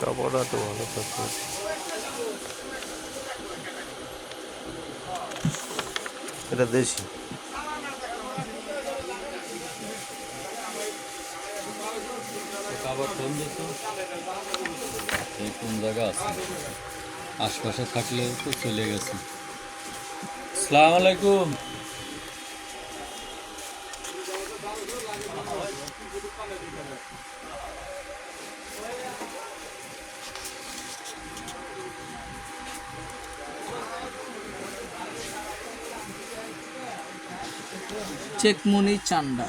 কাপড়টা তো ভালো থাকবে এটা দেশি। কোন জায়গা আছে? আশপাশে থাকলেও তো চলে গেছে। সালাম আলাইকুম। চেকমনি চান্ডা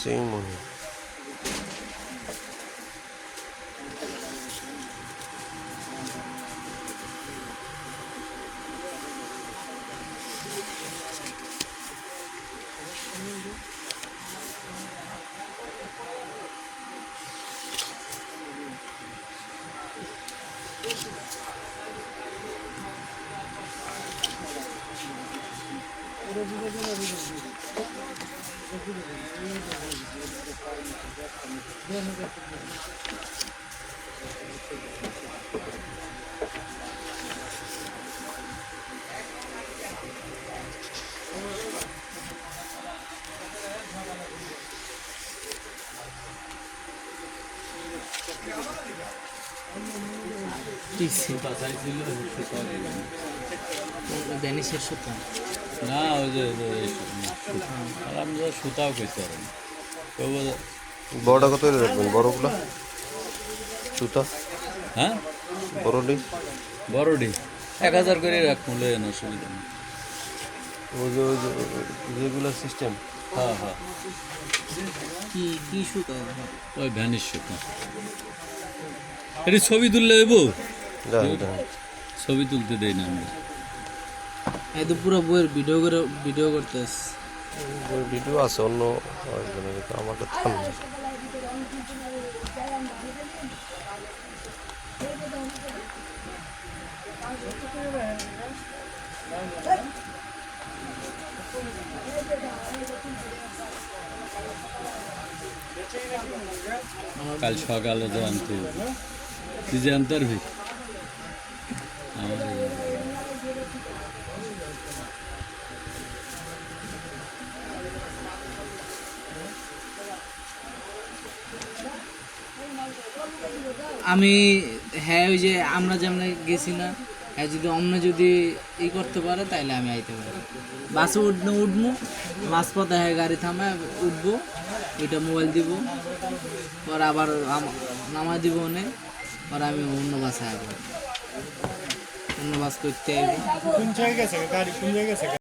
চিংমনি টিসি চাইছিল ব্যানিশের সুতা না ওই যে যে আর আমি তো সুতাও কইতে পারি না। তবু বড়টা কত করে রাখবেন? বড়গুলো? সুতা? হ্যাঁ? বড়ডি বড়ডি এক হাজার করে রাখ মূল্য এনে অসুবিধা নেই। ওই যে ওই যে যেগুলো সিস্টেম হ্যাঁ হ্যাঁ। কি কি সুতা? ওই ভ্যানিশ সুতা। এটি ছবি তুললে এবো ছবি তুলতে দেই না আমরা এই তো পুরো বইয়ের ভিডিও করে ভিডিও করতেছ ওই ভিডিও আছে অন্য আমার না। কাল সকালে তো আনতে। তুই যে আনতে পারবি আমার আমি হ্যাঁ ওই যে আমরা যেমন গেছি না হ্যাঁ যদি অন্য যদি ই করতে পারে, তাইলে আমি আইতে পারি। বাসে উঠবো উঠবো মাঝপথে হ্যাঁ গাড়ি থামে উঠবো এটা মোবাইল দিব, পর আবার নামা দিব অনেক পর আমি অন্য বাসে আসব অন্য বাস করতে গেছে?